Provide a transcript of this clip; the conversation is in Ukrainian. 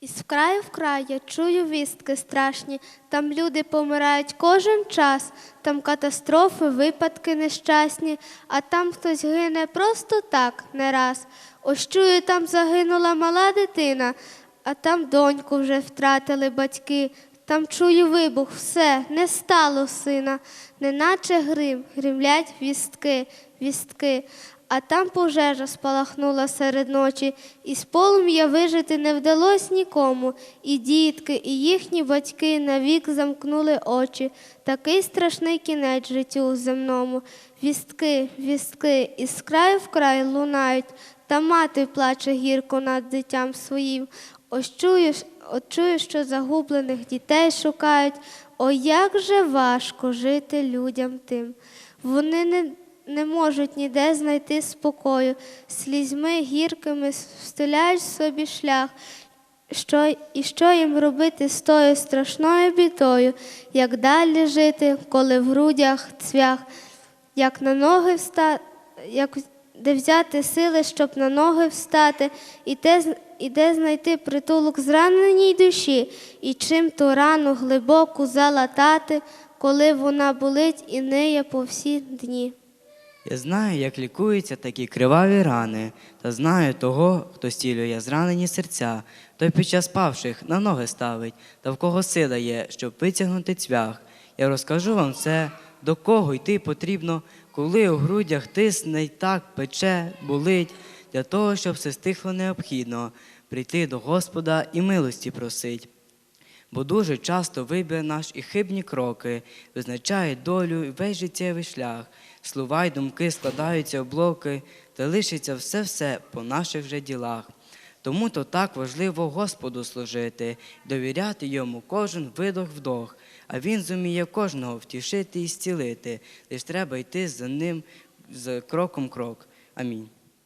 Із краю в край я чую вістки страшні, там люди помирають кожен час, там катастрофи, випадки нещасні, а там хтось гине просто так, не раз. Ось чую, там загинула мала дитина, а там доньку вже втратили батьки. Там чую вибух, все, не стало сина, неначе грим, гримлять вістки, вістки. А там пожежа спалахнула серед ночі, і з полум'я вижити не вдалось нікому. І дітки, і їхні батьки навік замкнули очі. Такий страшний кінець життю земному. Вістки, вістки, із краю в край лунають, та мати плаче гірко над дитям своїм. Ось чую, от чую, що загублених дітей шукають. О, як же важко жити людям тим. Вони не не можуть ніде знайти спокою, слізьми гіркими встиляють собі шлях. Що, і що їм робити з тою страшною бідою, як далі жити, коли в грудях цвях, як на ноги вста, як де взяти сили, щоб на ноги встати, і з- і де знайти притулок зраненій душі, і чим ту рану глибоку залатати, коли вона болить і ниє по всі дні. Я знаю, як лікуються такі криваві рани, та знаю того, хто стілює зранені серця, той під час павших на ноги ставить, та в кого сила є, щоб витягнути цвях. Я розкажу вам це, до кого йти потрібно, коли у грудях тисне й так пече, болить, для того, щоб все стихло необхідно, прийти до Господа і милості просить. Бо дуже часто вибір наш і хибні кроки визначають долю і весь життєвий шлях. Слова й думки складаються в блоки, та лишиться все-все по наших же ділах. Тому то так важливо Господу служити, довіряти йому кожен видох вдох, а він зуміє кожного втішити і зцілити. Лиш треба йти за ним з кроком крок. Амінь.